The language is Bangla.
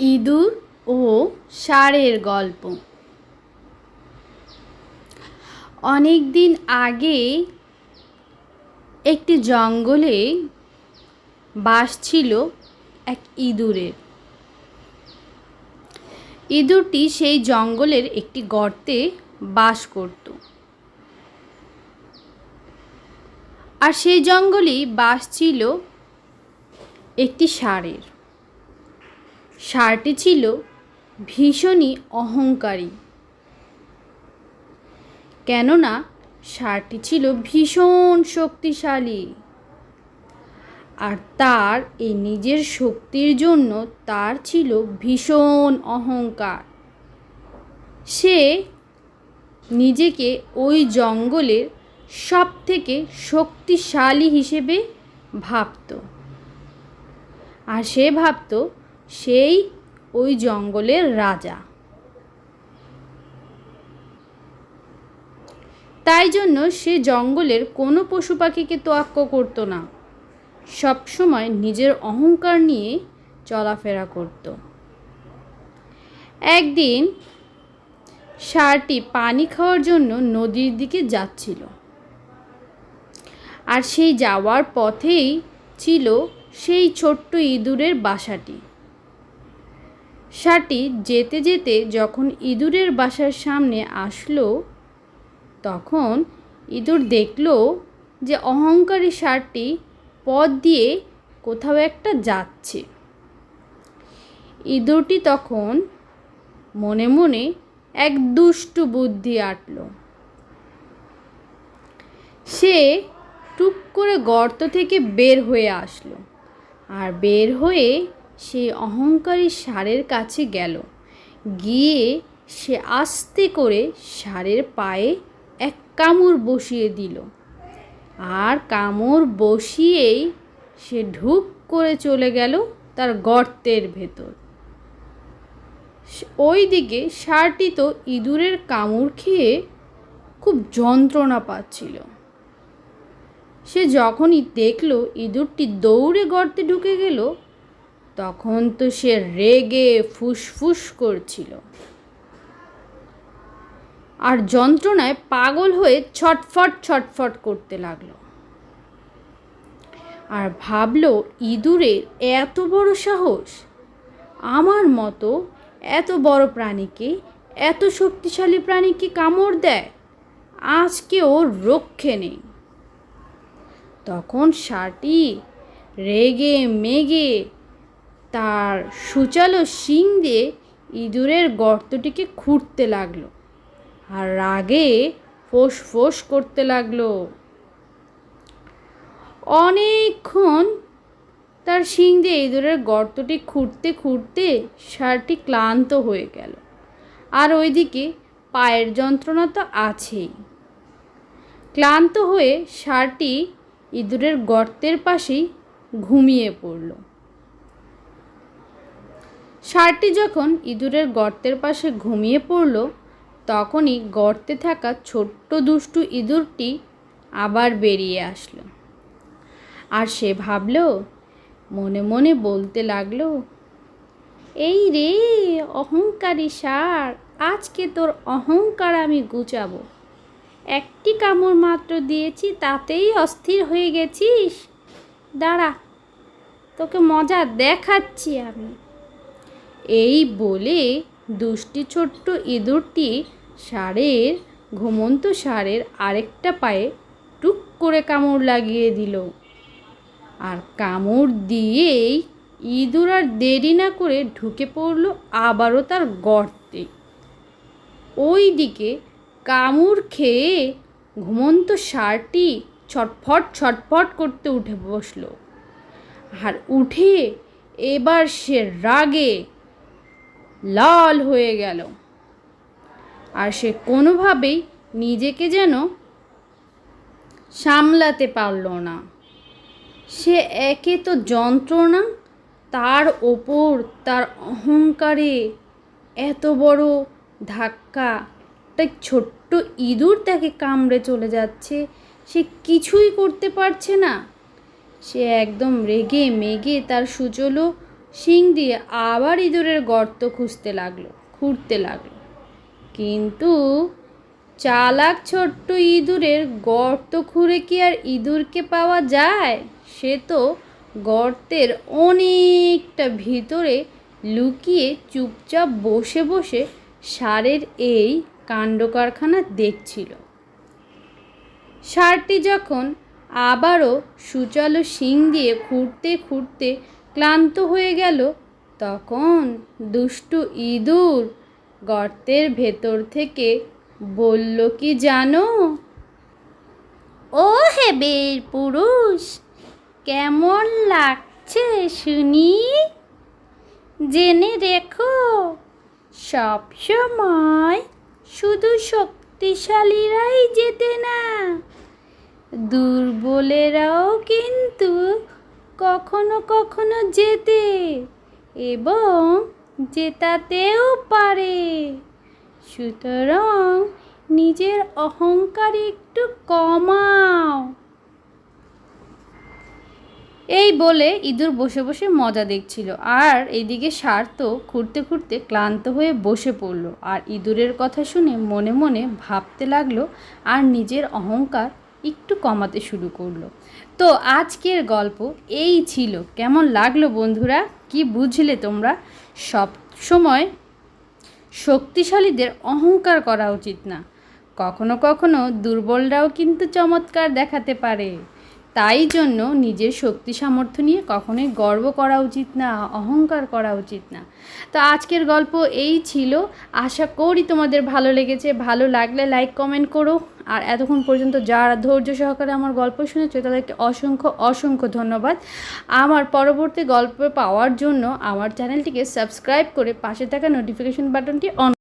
ইঁদুর ও ষাঁড়ের গল্প। অনেক দিন আগে একটি জঙ্গলে বাস ছিল এক ইঁদুরের। ইঁদুরটি সেই জঙ্গলের একটি গর্তে বাস করত। আর সেই জঙ্গলেই বাস ছিল একটি ষাঁড়ের। ষাঁড়টি ছিল ভীষণই অহংকারী। কেননা ষাঁড়টি ছিল ভীষণ শক্তিশালী। আর তার, এই নিজের শক্তির জন্য তার ছিল ভীষণ অহংকার। সে নিজেকে ওই জঙ্গলের সব থেকে শক্তিশালী হিসেবে ভাবত। আর সে ভাবত সেই ওই জঙ্গলের রাজা। তাই জন্য সে জঙ্গলের কোনো পশু পাখিকে তোয়াক্ক করতো না। সবসময় নিজের অহংকার নিয়ে চলাফেরা করত। একদিন ষাঁড়টি পানি খাওয়ার জন্য নদীর দিকে যাচ্ছিল। আর সেই যাওয়ার পথেই ছিল সেই ছোট্ট ইঁদুরের বাসাটি। ষাঁড়টি যেতে যেতে যখন ইঁদুরের বাসার সামনে আসলো, তখন ইঁদুর দেখল যে অহংকারী ষাঁড়টি পথ দিয়ে কোথাও একটা যাচ্ছে। ইঁদুরটি তখন মনে মনে এক দুষ্টু বুদ্ধি আটল। সে টুক করে গর্ত থেকে বের হয়ে আসলো। আর বের হয়ে সেই অহংকারী ষাঁড়ের কাছে গেল। গিয়ে সে আস্তে করে ষাঁড়ের পায়ে এক কামড় বসিয়ে দিল। আর কামড় বসিয়েই সে ঢুক করে চলে গেল তার গর্তের ভেতর। ওই দিকে ষাঁড়টি তো ইঁদুরের কামড় খেয়ে খুব যন্ত্রণা পাচ্ছিল। সে যখনই দেখল ইঁদুরটি দৌড়ে গর্তে ঢুকে গেল তখন তো সে রেগে ফুসফুস করছিল। আর যন্ত্রণায় পাগল হয়ে ছটফট ছটফট করতে লাগল। আর ভাবলো ইঁদুরের এত বড় সাহস? আমার মতো এত বড় প্রাণীকে, এত শক্তিশালী প্রাণীকে কামড় দেয়? আজকে ওর রক্ষে নেই। তখন ষাঁড়টি রেগে মেগে তার সুচালো শিং দিয়ে ইঁদুরের গর্তটিকে খুঁড়তে লাগল আর রাগে ফোঁস ফোঁস করতে লাগল। অনেকক্ষণ তার শিং দিয়ে ইঁদুরের গর্তটি খুঁড়তে খুঁড়তে ষাঁড়টি ক্লান্ত হয়ে গেল। আর ওইদিকে পায়ের যন্ত্রণা তো আছেই। ক্লান্ত হয়ে ষাঁড়টি ইঁদুরের গর্তের পাশেই ঘুমিয়ে পড়ল। ষাঁড়টি যখন ইঁদুরের গর্তের পাশে ঘুমিয়ে পড়ল, তখনই গর্তে থাকা ছোট্ট দুষ্টু ইঁদুরটি আবার বেরিয়ে আসলো। আর সে ভাবল, মনে মনে বলতে লাগল, এই রে, অহংকারী ষাঁড়, আজকে তোর অহংকার আমি গুচাবো। একটি কামড় মাত্র দিয়েছি, তাতেই অস্থির হয়ে গেছিস। দাঁড়া, তোকে মজা দেখাচ্ছি আমি। এই বলে দুষ্টি ছোট্ট ইঁদুরটি ষাঁড়ের ঘুমন্ত ষাঁড়ের আরেকটা পায়ে টুক করে কামড় লাগিয়ে দিল। আর কামড় দিয়েই ইঁদুর আর দেরি না করে ঢুকে পড়ল আবারও তার গর্তে। ওই দিকে কামড় খেয়ে ঘুমন্ত ষাঁড়টি ছটফট ছটফট করতে উঠে বসল। আর উঠে এবার সে রাগে লাল হয়ে গেল। আর সে কোনোভাবেই নিজেকে যেন সামলাতে পারল না। সে একে তো যন্ত্রণা, তার ওপর তার অহংকারে এত বড় ধাক্কা একটা ছোট্ট ইঁদুর তাকে কামড়ে চলে যাচ্ছে, সে কিছুই করতে পারছে না। সে একদম রেগে মেগে তার সুচলো শিং দিয়ে আবার ইঁদুরের গর্ত খুঁজতে লাগল, খুঁড়তে লাগল। কিন্তু চালাক ছোট্ট ইঁদুরের গর্ত খুঁড়ে কি আর ইঁদুরকে পাওয়া যায়? সে তো গর্তের অনেকটা ভিতরে লুকিয়ে চুপচাপ বসে বসে সারের এই কাণ্ড কারখানা দেখছিল। ষাঁড়টি যখন আবারও সুচালো শিং দিয়ে খুঁড়তে খুঁড়তে ক্লান্ত হয়ে গেল। তখন দুষ্টু ইঁদুর গর্তের ভেতর থেকে বলল, কি জানো? ও হে বের পুরুষ, কেমন লাগছে শুনি? জেনে রেখো, সব সময় শুধু শক্তিশালীরাই যেতে না, দুর্বলেরাও কিন্তু কখনো কখনো যেতে এবং জেতাতেও পারে। সুতরাং নিজের অহংকার একটু কমাও। এই বলে ইঁদুর বসে বসে মজা দেখছিল। আর এইদিকে ষাঁড় তো খুঁড়তে খুঁড়তে ক্লান্ত হয়ে বসে পড়ল। আর ইঁদুরের কথা শুনে মনে মনে ভাবতে লাগল, আর নিজের অহংকার একটু কমাতে শুরু করল। তো আজকের গল্প এই ছিল। কেমন লাগল বন্ধুরা? কি বুঝলে তোমরা? সব সময় শক্তিশালীদের অহংকার করা উচিত না। কখনো কখনো দুর্বলরাও কিন্তু চমৎকার দেখাতে পারে। তাই জন্য নিজের শক্তি সামর্থ্য নিয়ে কখনোই গর্ব করা উচিত না, অহংকার করা উচিত না। তো আজকের গল্প এই ছিল। আশা করি তোমাদের ভালো লেগেছে। ভালো লাগলে লাইক কমেন্ট করো। আর এতক্ষণ পর্যন্ত যারা ধৈর্য সহকারে আমার গল্প শুনেছো, তাদেরকে অসংখ্য অসংখ্য ধন্যবাদ। আমার পরবর্তী গল্প পাওয়ার জন্য আমার চ্যানেলটিকে সাবস্ক্রাইব করে পাশে থাকা নোটিফিকেশন বাটনটি অন